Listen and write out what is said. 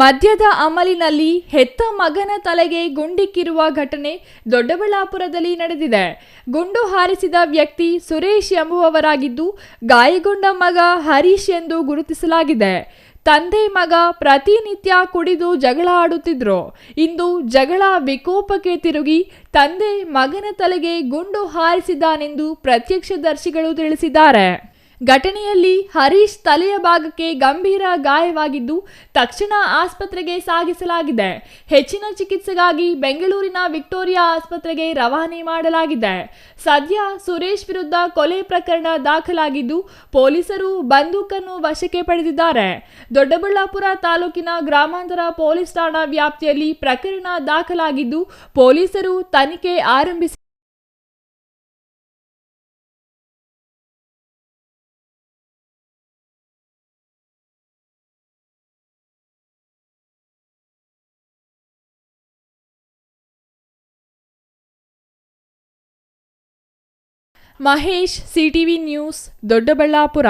ಮದ್ಯದ ಅಮಲಿನಲ್ಲಿ ಹೆತ್ತ ಮಗನ ತಲೆಗೆ ಗುಂಡಿಕ್ಕಿರುವ ಘಟನೆ ದೊಡ್ಡಬಳ್ಳಾಪುರದಲ್ಲಿ ನಡೆದಿದೆ. ಗುಂಡು ಹಾರಿಸಿದ ವ್ಯಕ್ತಿ ಸುರೇಶ್ ಎಂಬುವವರಾಗಿದ್ದು, ಗಾಯಗೊಂಡ ಮಗ ಹರೀಶ್ ಎಂದು ಗುರುತಿಸಲಾಗಿದೆ. ತಂದೆ ಮಗ ಪ್ರತಿನಿತ್ಯ ಕುಡಿದು ಜಗಳ ಆಡುತ್ತಿದ್ರು. ಇಂದು ಜಗಳ ವಿಕೋಪಕ್ಕೆ ತಿರುಗಿ ತಂದೆ ಮಗನ ತಲೆಗೆ ಗುಂಡು ಹಾರಿಸಿದ್ದಾನೆಂದು ಪ್ರತ್ಯಕ್ಷದರ್ಶಿಗಳು ತಿಳಿಸಿದ್ದಾರೆ. ಘಟನೆಯಲ್ಲಿ ಹರೀಶ್ ತಲೆಯ ಭಾಗಕ್ಕೆ ಗಂಭೀರ ಗಾಯವಾಗಿದ್ದು ತಕ್ಷಣ ಆಸ್ಪತ್ರೆಗೆ ಸಾಗಿಸಲಾಗಿದೆ. ಹೆಚ್ಚಿನ ಚಿಕಿತ್ಸೆಗಾಗಿ ಬೆಂಗಳೂರಿನ ವಿಕ್ಟೋರಿಯಾ ಆಸ್ಪತ್ರೆಗೆ ರವಾನೆ ಮಾಡಲಾಗಿದೆ. ಸದ್ಯ ಸುರೇಶ್ ವಿರುದ್ಧ ಕೊಲೆ ಪ್ರಕರಣ ದಾಖಲಾಗಿದ್ದು ಪೊಲೀಸರು ಬಂದೂಕನ್ನು ವಶಕ್ಕೆ ಪಡೆದಿದ್ದಾರೆ. ದೊಡ್ಡಬಳ್ಳಾಪುರ ತಾಲೂಕಿನ ಗ್ರಾಮಾಂತರ ಪೊಲೀಸ್ ಠಾಣಾ ವ್ಯಾಪ್ತಿಯಲ್ಲಿ ಪ್ರಕರಣ ದಾಖಲಾಗಿದ್ದು ಪೊಲೀಸರು ತನಿಖೆ ಆರಂಭಿಸಿ ಮಹೇಶ್ ಸಿಟಿವಿ ನ್ಯೂಸ್ ದೊಡ್ಡಬಳ್ಳಾಪುರ